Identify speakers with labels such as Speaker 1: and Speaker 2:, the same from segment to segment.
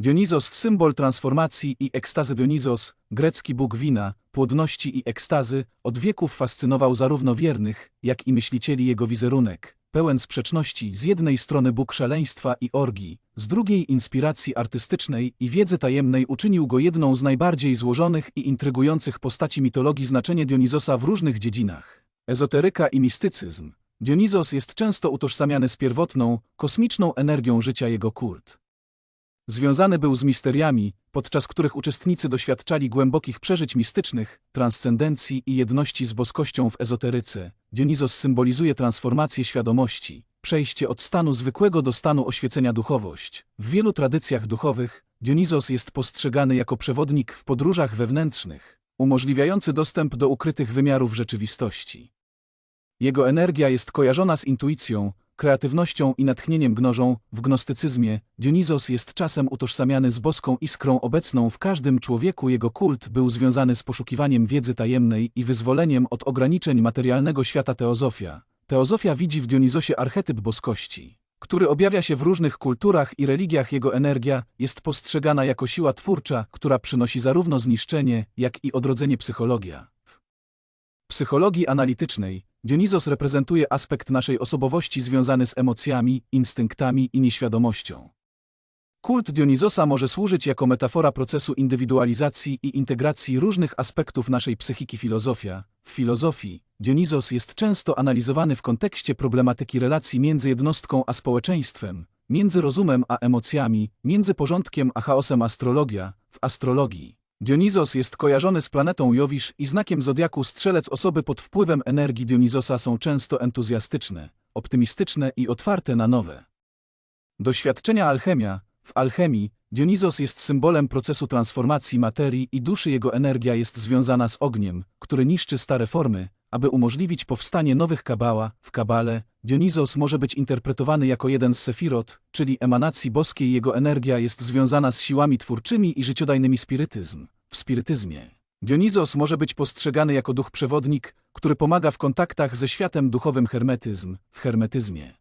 Speaker 1: Dionizos symbol transformacji i ekstazy Dionizos, grecki bóg wina, płodności i ekstazy, od wieków fascynował zarówno wiernych, jak i myślicieli jego wizerunek, pełen sprzeczności z jednej strony bóg szaleństwa i orgii, z drugiej inspiracji artystycznej i wiedzy tajemnej uczynił go jedną z najbardziej złożonych i intrygujących postaci mitologii znaczenie Dionizosa w różnych dziedzinach. Ezoteryka i mistycyzm. Dionizos jest często utożsamiany z pierwotną, kosmiczną energią życia jego kult. Związany był z misteriami, podczas których uczestnicy doświadczali głębokich przeżyć mistycznych, transcendencji i jedności z boskością w ezoteryce. Dionizos symbolizuje transformację świadomości, przejście od stanu zwykłego do stanu oświecenia duchowość. W wielu tradycjach duchowych Dionizos jest postrzegany jako przewodnik w podróżach wewnętrznych, umożliwiający dostęp do ukrytych wymiarów rzeczywistości. Jego energia jest kojarzona z intuicją, kreatywnością i natchnieniem gnożą, w gnostycyzmie Dionizos jest czasem utożsamiany z boską iskrą obecną w każdym człowieku. Jego kult był związany z poszukiwaniem wiedzy tajemnej i wyzwoleniem od ograniczeń materialnego świata teozofia. Teozofia widzi w Dionizosie archetyp boskości, który objawia się w różnych kulturach i religiach. Jego energia jest postrzegana jako siła twórcza, która przynosi zarówno zniszczenie, jak i odrodzenie psychologia. W psychologii analitycznej Dionizos reprezentuje aspekt naszej osobowości związany z emocjami, instynktami i nieświadomością. Kult Dionizosa może służyć jako metafora procesu indywidualizacji i integracji różnych aspektów naszej psychiki filozofia. W filozofii Dionizos jest często analizowany w kontekście problematyki relacji między jednostką a społeczeństwem, między rozumem a emocjami, między porządkiem a chaosem astrologia. W astrologii Dionizos jest kojarzony z planetą Jowisz i znakiem zodiaku strzelec osoby pod wpływem energii Dionizosa są często entuzjastyczne, optymistyczne i otwarte na nowe. Doświadczenia alchemia. W alchemii Dionizos jest symbolem procesu transformacji materii i duszy jego energia jest związana z ogniem, który niszczy stare formy, aby umożliwić powstanie nowych kabała. W kabale Dionizos może być interpretowany jako jeden z sefirot, czyli emanacji boskiej jego energia jest związana z siłami twórczymi i życiodajnymi spirytyzm. W spirytyzmie Dionizos może być postrzegany jako duch przewodnik, który pomaga w kontaktach ze światem duchowym hermetyzm. W hermetyzmie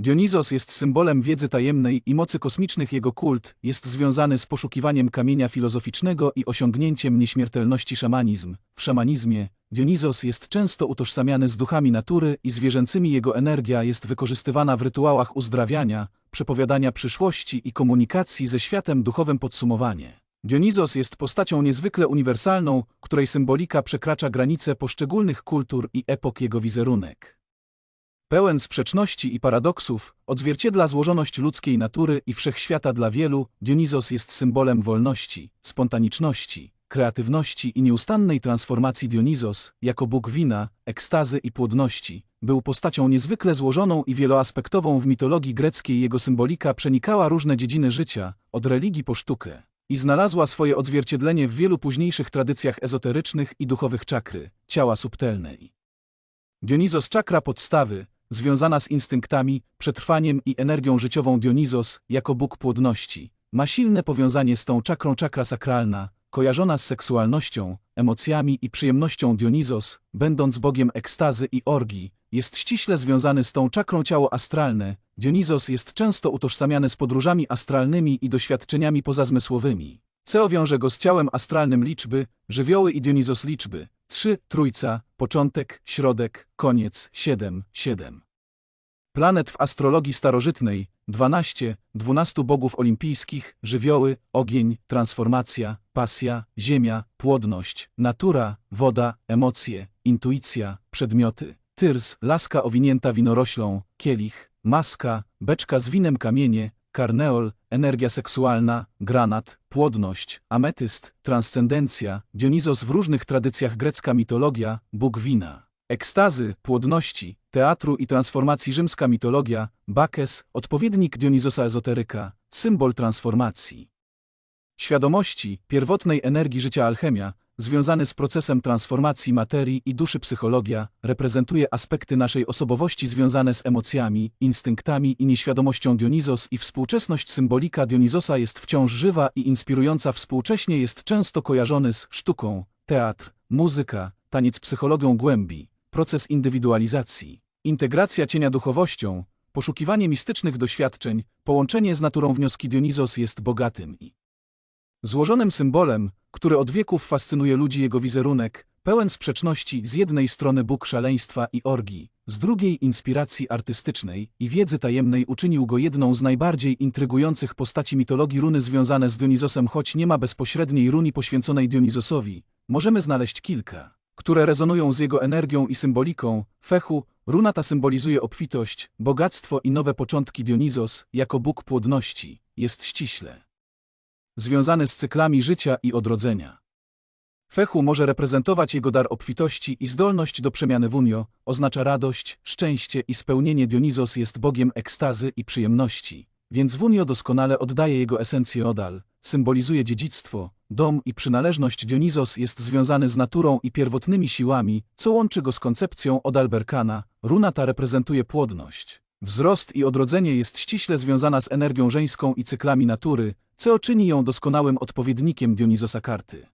Speaker 1: Dionizos jest symbolem wiedzy tajemnej i mocy kosmicznych. Jego kult jest związany z poszukiwaniem kamienia filozoficznego i osiągnięciem nieśmiertelności szamanizm. W szamanizmie Dionizos jest często utożsamiany z duchami natury i zwierzęcymi. Jego energia jest wykorzystywana w rytuałach uzdrawiania, przepowiadania przyszłości i komunikacji ze światem duchowym. Podsumowanie. Dionizos jest postacią niezwykle uniwersalną, której symbolika przekracza granice poszczególnych kultur i epok jego wizerunek. Pełen sprzeczności i paradoksów, odzwierciedla złożoność ludzkiej natury i wszechświata dla wielu, Dionizos jest symbolem wolności, spontaniczności, kreatywności i nieustannej transformacji Dionizos, jako bóg wina, ekstazy i płodności, był postacią niezwykle złożoną i wieloaspektową w mitologii greckiej. Jego symbolika przenikała różne dziedziny życia, od religii po sztukę, i znalazła swoje odzwierciedlenie w wielu późniejszych tradycjach ezoterycznych i duchowych czakry, ciała subtelnej. Dionizos czakra podstawy, związana z instynktami, przetrwaniem i energią życiową Dionizos, jako bóg płodności, ma silne powiązanie z tą czakrą czakra sakralna, kojarzona z seksualnością, emocjami i przyjemnością Dionizos, będąc bogiem ekstazy i orgii, jest ściśle związany z tą czakrą ciało astralne. Dionizos jest często utożsamiany z podróżami astralnymi i doświadczeniami pozazmysłowymi. Ceo wiąże go z ciałem astralnym liczby, żywioły i Dionizos liczby. 3, trójca, początek, środek, koniec, 7, 7. Planet w astrologii starożytnej, 12, 12 bogów olimpijskich, żywioły, ogień, transformacja, pasja, ziemia, płodność, natura, woda, emocje, intuicja, przedmioty, tyrs, laska owinięta winoroślą, kielich, maska, beczka z winem kamienie, karneol, energia seksualna, granat, płodność, ametyst, transcendencja, Dionizos w różnych tradycjach grecka mitologia, bóg wina. Ekstazy, płodności, teatru i transformacji rzymska mitologia, Bakes, odpowiednik Dionizosa ezoteryka, symbol transformacji. Świadomości, pierwotnej energii życia alchemia, związany z procesem transformacji materii i duszy psychologia, reprezentuje aspekty naszej osobowości związane z emocjami, instynktami i nieświadomością Dionizos i współczesność symbolika Dionizosa jest wciąż żywa i inspirująca współcześnie jest często kojarzony z sztuką, teatr, muzyka, taniec psychologią głębi, proces indywidualizacji, integracja cienia duchowością, poszukiwanie mistycznych doświadczeń, połączenie z naturą wnioski Dionizos jest bogatym i złożonym symbolem, który od wieków fascynuje ludzi jego wizerunek, pełen sprzeczności z jednej strony Bóg szaleństwa i orgii, z drugiej inspiracji artystycznej i wiedzy tajemnej uczynił go jedną z najbardziej intrygujących postaci mitologii runy związane z Dionizosem, choć nie ma bezpośredniej runy poświęconej Dionizosowi, możemy znaleźć kilka, które rezonują z jego energią i symboliką. Fechu, runa ta symbolizuje obfitość, bogactwo i nowe początki Dionizos, jako Bóg płodności, jest ściśle związany z cyklami życia i odrodzenia. Fechu może reprezentować jego dar obfitości i zdolność do przemiany wunio, oznacza radość, szczęście i spełnienie Dionizos jest bogiem ekstazy i przyjemności, więc wunio doskonale oddaje jego esencję odal, symbolizuje dziedzictwo, dom i przynależność Dionizos jest związany z naturą i pierwotnymi siłami, co łączy go z koncepcją Odalberkana, runa ta reprezentuje płodność. Wzrost i odrodzenie jest ściśle związana z energią żeńską i cyklami natury, co czyni ją doskonałym odpowiednikiem Dionizosa karty.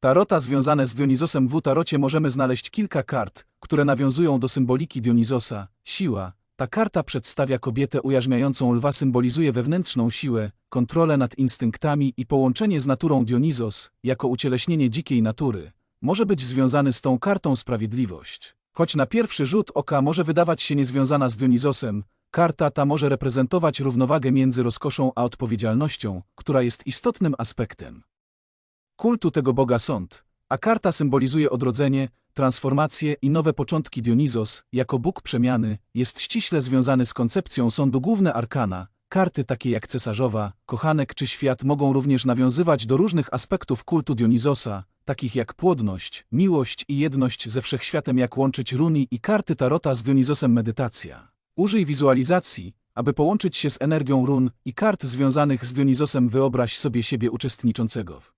Speaker 1: Tarota związane z Dionizosem w tarocie możemy znaleźć kilka kart, które nawiązują do symboliki Dionizosa, siła. Ta karta przedstawia kobietę ujarzmiającą lwa symbolizuje wewnętrzną siłę, kontrolę nad instynktami i połączenie z naturą Dionizos, jako ucieleśnienie dzikiej natury. Może być związany z tą kartą sprawiedliwość. Choć na pierwszy rzut oka może wydawać się niezwiązana z Dionizosem, karta ta może reprezentować równowagę między rozkoszą a odpowiedzialnością, która jest istotnym aspektem kultu tego boga sąd, a karta symbolizuje odrodzenie, transformację i nowe początki Dionizos, jako bóg przemiany, jest ściśle związany z koncepcją sądu główne arkana. Karty takie jak cesarzowa, kochanek czy świat mogą również nawiązywać do różnych aspektów kultu Dionizosa, takich jak płodność, miłość i jedność ze wszechświatem jak łączyć runi i karty tarota z Dionizosem medytacja. Użyj wizualizacji, aby połączyć się z energią run i kart związanych z Dionizosem wyobraź sobie siebie uczestniczącego w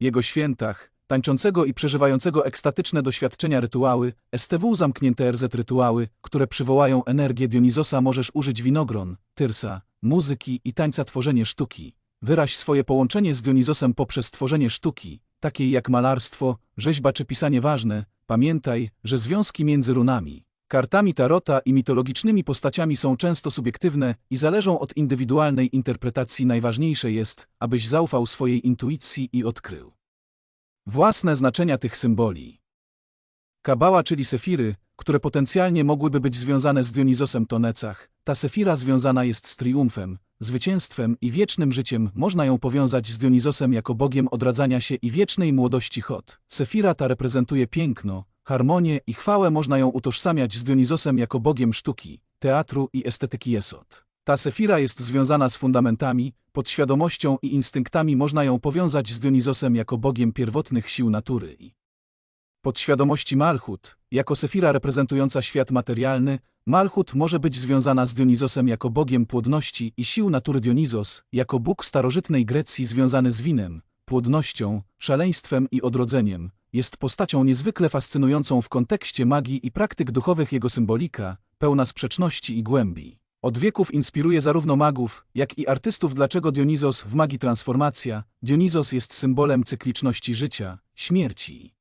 Speaker 1: jego świętach, tańczącego i przeżywającego ekstatyczne doświadczenia rytuały, STW zamknięte RZ rytuały, które przywołają energię Dionizosa możesz użyć winogron, tyrsa, muzyki i tańca tworzenie sztuki. Wyraź swoje połączenie z Dionizosem poprzez tworzenie sztuki, takiej jak malarstwo, rzeźba czy pisanie ważne. Pamiętaj, że związki między runami, kartami tarota i mitologicznymi postaciami są często subiektywne i zależą od indywidualnej interpretacji. Najważniejsze jest, abyś zaufał swojej intuicji i odkrył własne znaczenia tych symboli. Kabała, czyli sefiry, które potencjalnie mogłyby być związane z Dionizosem Tonecach, ta sefira związana jest z triumfem, zwycięstwem i wiecznym życiem, można ją powiązać z Dionizosem jako bogiem odradzania się i wiecznej młodości Hot. Sefira ta reprezentuje piękno, harmonię i chwałę można ją utożsamiać z Dionizosem jako bogiem sztuki, teatru i estetyki Jesot. Ta sefira jest związana z fundamentami, podświadomością i instynktami można ją powiązać z Dionizosem jako bogiem pierwotnych sił natury i podświadomości Malchut, jako sefira reprezentująca świat materialny, Malchut może być związana z Dionizosem jako bogiem płodności i sił natury Dionizos, jako bóg starożytnej Grecji związany z winem, płodnością, szaleństwem i odrodzeniem, jest postacią niezwykle fascynującą w kontekście magii i praktyk duchowych jego symbolika, pełna sprzeczności i głębi. Od wieków inspiruje zarówno magów, jak i artystów. Dlaczego Dionizos w magii transformacja? Dionizos jest symbolem cykliczności życia, śmierci.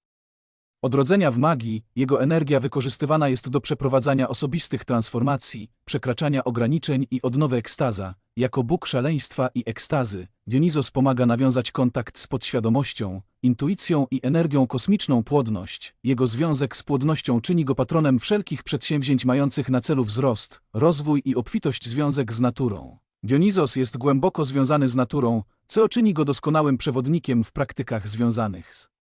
Speaker 1: Odrodzenia w magii, jego energia wykorzystywana jest do przeprowadzania osobistych transformacji, przekraczania ograniczeń i odnowy ekstaza. Jako Bóg szaleństwa i ekstazy, Dionizos pomaga nawiązać kontakt z podświadomością, intuicją i energią kosmiczną płodność. Jego związek z płodnością czyni go patronem wszelkich przedsięwzięć mających na celu wzrost, rozwój i obfitość związek z naturą. Dionizos jest głęboko związany z naturą, co czyni go doskonałym przewodnikiem w praktykach związanych z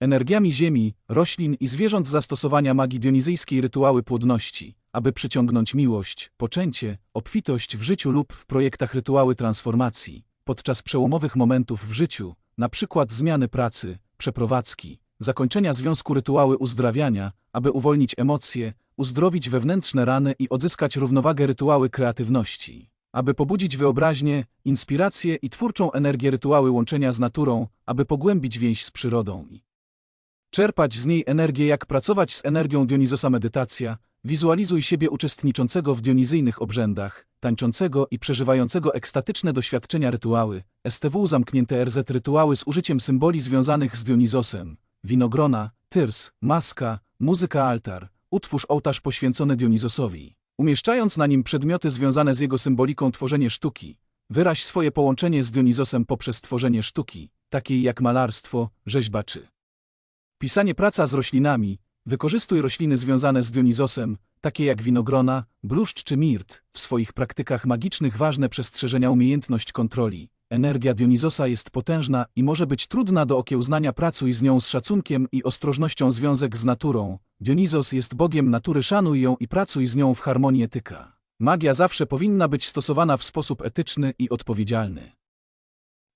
Speaker 1: energiami ziemi, roślin i zwierząt zastosowania magii dionizyjskiej rytuały płodności, aby przyciągnąć miłość, poczęcie, obfitość w życiu lub w projektach rytuały transformacji, podczas przełomowych momentów w życiu, przykład zmiany pracy, przeprowadzki, zakończenia związku rytuały uzdrawiania, aby uwolnić emocje, uzdrowić wewnętrzne rany i odzyskać równowagę rytuały kreatywności. Aby pobudzić wyobraźnię, inspirację i twórczą energię rytuały łączenia z naturą, aby pogłębić więź z przyrodą czerpać z niej energię jak pracować z energią Dionizosa medytacja, wizualizuj siebie uczestniczącego w dionizyjnych obrzędach, tańczącego i przeżywającego ekstatyczne doświadczenia rytuały, STW zamknięte RZ rytuały z użyciem symboli związanych z Dionizosem, winogrona, tyrs, maska, muzyka altar, utwórz ołtarz poświęcony Dionizosowi. Umieszczając na nim przedmioty związane z jego symboliką tworzenie sztuki, wyraź swoje połączenie z Dionizosem poprzez tworzenie sztuki, takiej jak malarstwo, rzeźba czy pisanie praca z roślinami. Wykorzystuj rośliny związane z Dionizosem, takie jak winogrona, bluszcz czy mirt, w swoich praktykach magicznych ważne przestrzeżenia umiejętność kontroli. Energia Dionizosa jest potężna i może być trudna do okiełznania pracuj z nią z szacunkiem i ostrożnością związek z naturą. Dionizos jest bogiem natury szanuj ją i pracuj z nią w harmonii etyka. Magia zawsze powinna być stosowana w sposób etyczny i odpowiedzialny.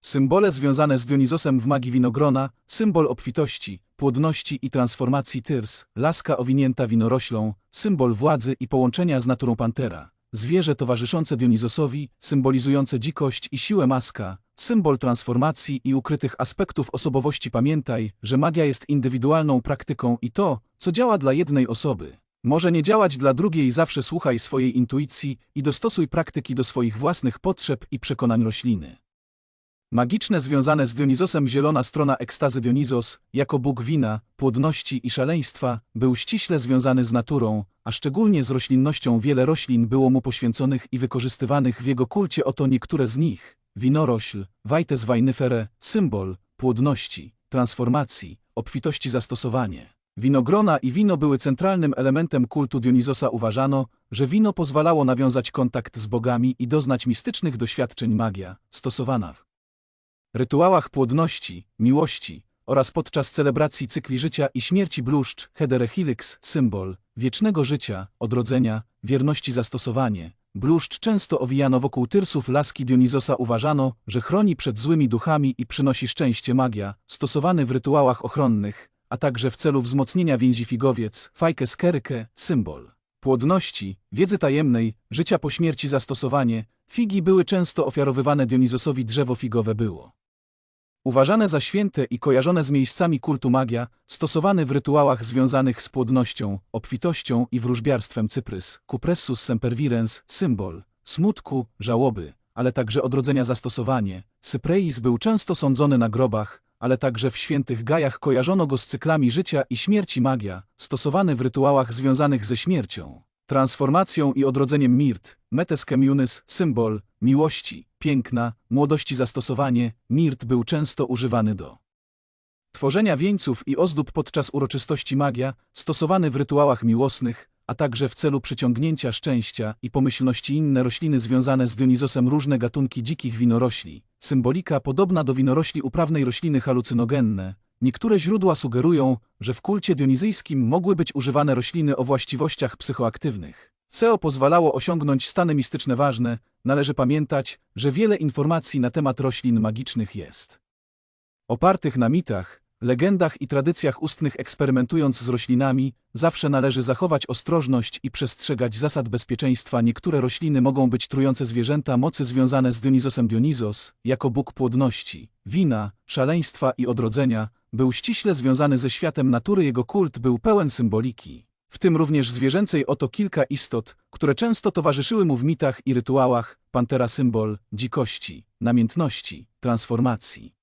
Speaker 1: Symbole związane z Dionizosem w magii winogrona, symbol obfitości, płodności i transformacji tyrs, laska owinięta winoroślą, symbol władzy i połączenia z naturą pantera, zwierzę towarzyszące Dionizosowi, symbolizujące dzikość i siłę maska, symbol transformacji i ukrytych aspektów osobowości pamiętaj, że magia jest indywidualną praktyką i to, co działa dla jednej osoby, może nie działać dla drugiej zawsze słuchaj swojej intuicji i dostosuj praktyki do swoich własnych potrzeb i przekonań rośliny. Magiczne związane z Dionizosem zielona strona ekstazy Dionizos, jako bóg wina, płodności i szaleństwa, był ściśle związany z naturą, a szczególnie z roślinnością wiele roślin było mu poświęconych i wykorzystywanych w jego kulcie oto niektóre z nich. Winorośl, Vaites vainifere, symbol, płodności, transformacji, obfitości zastosowanie. Winogrona i wino były centralnym elementem kultu Dionizosa uważano, że wino pozwalało nawiązać kontakt z bogami i doznać mistycznych doświadczeń magia, stosowana w rytuałach płodności, miłości oraz podczas celebracji cykli życia i śmierci bluszcz, hedere helix, symbol wiecznego życia, odrodzenia, wierności zastosowanie. Bluszcz często owijano wokół tyrsów laski Dionizosa uważano, że chroni przed złymi duchami i przynosi szczęście magia, stosowany w rytuałach ochronnych, a także w celu wzmocnienia więzi figowiec, fajkę skerke, symbol płodności, wiedzy tajemnej, życia po śmierci zastosowanie, figi były często ofiarowywane Dionizosowi drzewo figowe było. Uważane za święte i kojarzone z miejscami kultu magia, stosowany w rytuałach związanych z płodnością, obfitością i wróżbiarstwem cyprys, cupressus sempervirens, symbol, smutku, żałoby, ale także odrodzenia zastosowanie. Cypreis był często sądzony na grobach, ale także w świętych gajach kojarzono go z cyklami życia i śmierci magia, stosowany w rytuałach związanych ze śmiercią, transformacją i odrodzeniem mirt, metes kemiunis, symbol, miłości, piękna, młodości zastosowanie, mirt był często używany do tworzenia wieńców i ozdób podczas uroczystości magia, stosowany w rytuałach miłosnych, a także w celu przyciągnięcia szczęścia i pomyślności inne rośliny związane z Dionizosem różne gatunki dzikich winorośli, symbolika podobna do winorośli uprawnej rośliny halucynogenne. Niektóre źródła sugerują, że w kulcie dionizyjskim mogły być używane rośliny o właściwościach psychoaktywnych. CEO pozwalało osiągnąć stany mistyczne ważne, należy pamiętać, że wiele informacji na temat roślin magicznych jest opartych na mitach, legendach i tradycjach ustnych eksperymentując z roślinami, zawsze należy zachować ostrożność i przestrzegać zasad bezpieczeństwa. Niektóre rośliny mogą być trujące zwierzęta mocy związane z Dionizosem Dionizos, jako bóg płodności, wina, szaleństwa i odrodzenia, był ściśle związany ze światem natury jego kult był pełen symboliki. W tym również zwierzęcej oto kilka istot, które często towarzyszyły mu w mitach i rytuałach, pantera symbol, dzikości, namiętności, transformacji.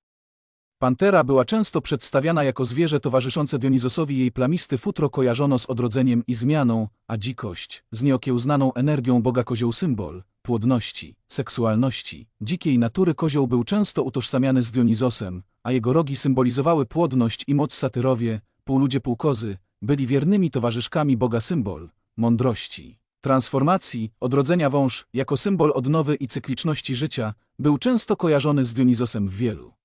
Speaker 1: Pantera była często przedstawiana jako zwierzę towarzyszące Dionizosowi. Jej plamisty futro kojarzono z odrodzeniem i zmianą, a dzikość, z nieokiełznaną energią Boga kozioł symbol, płodności, seksualności, dzikiej natury kozioł był często utożsamiany z Dionizosem, a jego rogi symbolizowały płodność i moc satyrowie, półludzie półkozy, byli wiernymi towarzyszkami Boga symbol, mądrości. Transformacji, odrodzenia wąż, jako symbol odnowy i cykliczności życia, był często kojarzony z Dionizosem w wielu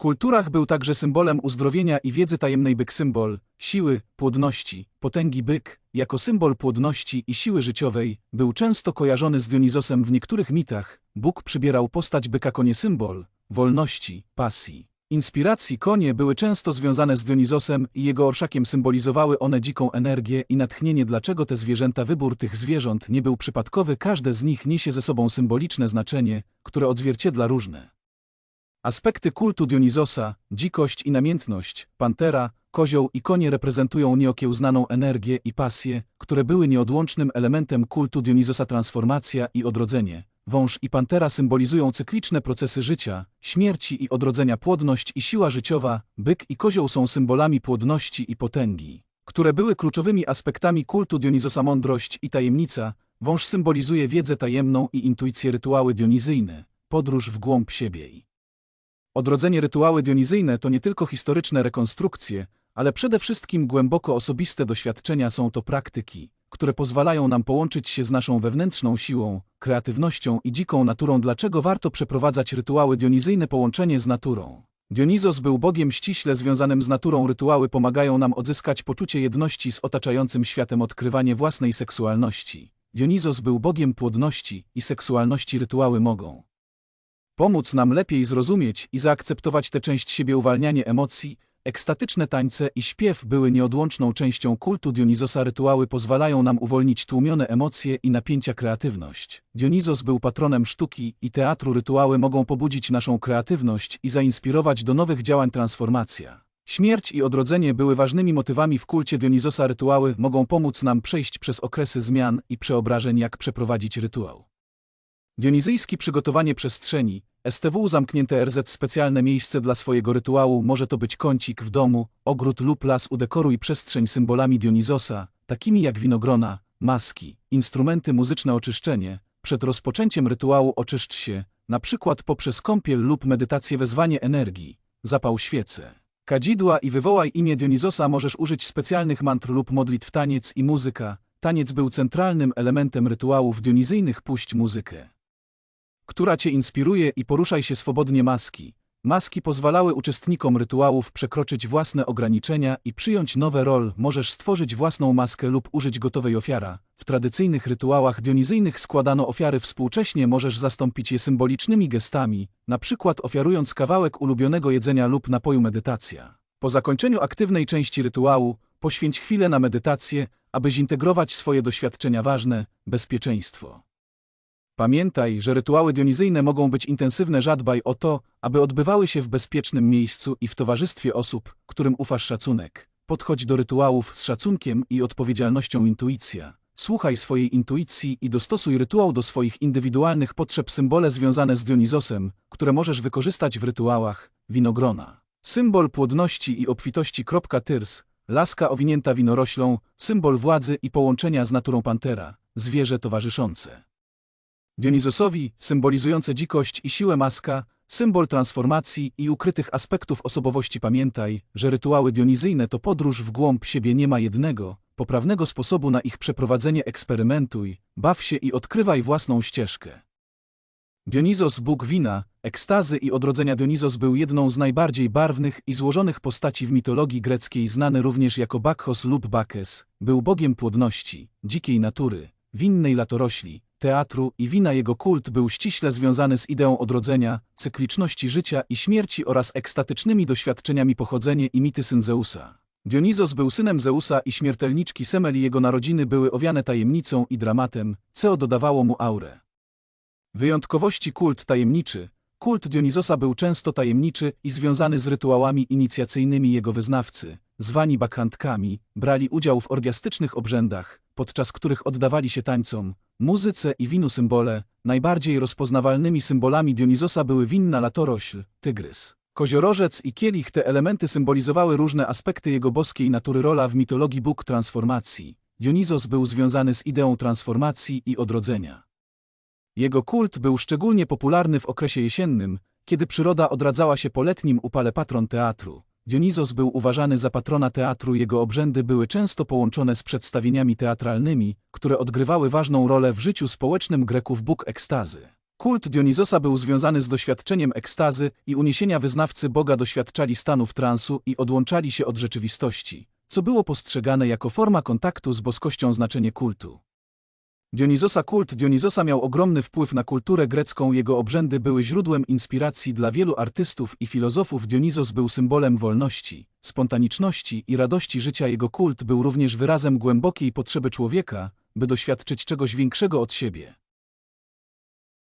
Speaker 1: kulturach był także symbolem uzdrowienia i wiedzy tajemnej byk symbol, siły, płodności, potęgi byk, jako symbol płodności i siły życiowej, był często kojarzony z Dionizosem w niektórych mitach, Bóg przybierał postać byka konie symbol, wolności, pasji. Inspiracji konie były często związane z Dionizosem i jego orszakiem symbolizowały one dziką energię i natchnienie dlaczego te zwierzęta wybór tych zwierząt nie był przypadkowy każde z nich niesie ze sobą symboliczne znaczenie, które odzwierciedla różne Aspekty kultu Dionizosa, dzikość i namiętność, pantera, kozioł i konie reprezentują nieokiełznaną energię i pasję, które były nieodłącznym elementem kultu Dionizosa transformacja i odrodzenie. Wąż i pantera symbolizują cykliczne procesy życia, śmierci i odrodzenia płodność i siła życiowa, byk i kozioł są symbolami płodności i potęgi. które były kluczowymi aspektami kultu Dionizosa mądrość i tajemnica, wąż symbolizuje wiedzę tajemną i intuicję rytuały dionizyjne, podróż w głąb siebie Odrodzenie rytuały dionizyjne to nie tylko historyczne rekonstrukcje, ale przede wszystkim głęboko osobiste doświadczenia są to praktyki, które pozwalają nam połączyć się z naszą wewnętrzną siłą, kreatywnością i dziką naturą. Dlaczego warto przeprowadzać rytuały dionizyjne połączenie z naturą? Dionizos był bogiem ściśle związanym z naturą. Rytuały pomagają nam odzyskać poczucie jedności z otaczającym światem, odkrywanie własnej seksualności. Dionizos był bogiem płodności i seksualności. Rytuały mogą pomóc nam lepiej zrozumieć i zaakceptować tę część siebie uwalnianie emocji, ekstatyczne tańce i śpiew były nieodłączną częścią kultu Dionizosa. Rytuały pozwalają nam uwolnić tłumione emocje i napięcia kreatywność. Dionizos był patronem sztuki i teatru. Rytuały mogą pobudzić naszą kreatywność i zainspirować do nowych działań transformacja. Śmierć i odrodzenie były ważnymi motywami w kulcie Dionizosa. Rytuały mogą pomóc nam przejść przez okresy zmian i przeobrażeń, jak przeprowadzić rytuał. Dionizyjski przygotowanie przestrzeni, STW zamknięte RZ specjalne miejsce dla swojego rytuału może to być kącik w domu, ogród lub las udekoruj przestrzeń symbolami Dionizosa, takimi jak winogrona, maski, instrumenty muzyczne oczyszczenie. Przed rozpoczęciem rytuału oczyszcz się, na przykład poprzez kąpiel lub medytację wezwanie energii, zapał świece. Kadzidła i wywołaj imię Dionizosa możesz użyć specjalnych mantr lub modlitw taniec i muzyka. Taniec był centralnym elementem rytuałów dionizyjnych puść muzykę która cię inspiruje i poruszaj się swobodnie maski. Maski pozwalały uczestnikom rytuałów przekroczyć własne ograniczenia i przyjąć nowe rol. Możesz stworzyć własną maskę lub użyć gotowej ofiara. W tradycyjnych rytuałach dionizyjnych składano ofiary współcześnie możesz zastąpić je symbolicznymi gestami, na przykład ofiarując kawałek ulubionego jedzenia lub napoju medytacja. Po zakończeniu aktywnej części rytuału, poświęć chwilę na medytację, aby zintegrować swoje doświadczenia ważne, bezpieczeństwo. Pamiętaj, że rytuały dionizyjne mogą być intensywne. Zadbaj o to, aby odbywały się w bezpiecznym miejscu i w towarzystwie osób, którym ufasz szacunek. Podchodź do rytuałów z szacunkiem i odpowiedzialnością intuicja. Słuchaj swojej intuicji i dostosuj rytuał do swoich indywidualnych potrzeb symbole związane z Dionizosem, które możesz wykorzystać w rytuałach, winogrona. Symbol płodności i obfitości. Tyrs, laska owinięta winoroślą, symbol władzy i połączenia z naturą pantera, zwierzę towarzyszące. Dionizosowi, symbolizujące dzikość i siłę maska, symbol transformacji i ukrytych aspektów osobowości. Pamiętaj, że rytuały dionizyjne to podróż w głąb siebie nie ma jednego, poprawnego sposobu na ich przeprowadzenie. Eksperymentuj, baw się i odkrywaj własną ścieżkę. Dionizos, bóg wina, ekstazy i odrodzenia Dionizos był jedną z najbardziej barwnych i złożonych postaci w mitologii greckiej, znany również jako Bakhos lub Bakes, był bogiem płodności, dzikiej natury, winnej latorośli, teatru i wina jego kult był ściśle związany z ideą odrodzenia, cykliczności życia i śmierci oraz ekstatycznymi doświadczeniami pochodzenie i mity syn Zeusa. Dionizos był synem Zeusa i śmiertelniczki Semel i jego narodziny były owiane tajemnicą i dramatem, co dodawało mu aurę. Wyjątkowości kult tajemniczy. Kult Dionizosa był często tajemniczy i związany z rytuałami inicjacyjnymi jego wyznawcy, zwani bakhantkami, brali udział w orgiastycznych obrzędach, podczas których oddawali się tańcom, muzyce i winu symbole. Najbardziej rozpoznawalnymi symbolami Dionizosa były winna latorośl, tygrys, koziorożec i kielich. Te elementy symbolizowały różne aspekty jego boskiej natury. Rola w mitologii Bóg transformacji. Dionizos był związany z ideą transformacji i odrodzenia. Jego kult był szczególnie popularny w okresie jesiennym, kiedy przyroda odradzała się po letnim upale patron teatru. Dionizos był uważany za patrona teatru, jego obrzędy były często połączone z przedstawieniami teatralnymi, które odgrywały ważną rolę w życiu społecznym Greków Bóg ekstazy. Kult Dionizosa był związany z doświadczeniem ekstazy i uniesienia wyznawcy Boga doświadczali stanów transu i odłączali się od rzeczywistości, co było postrzegane jako forma kontaktu z boskością znaczenie kultu. Dionizosa Kult Dionizosa miał ogromny wpływ na kulturę grecką, jego obrzędy były źródłem inspiracji dla wielu artystów i filozofów. Dionizos był symbolem wolności, spontaniczności i radości życia. Jego kult był również wyrazem głębokiej potrzeby człowieka, by doświadczyć czegoś większego od siebie.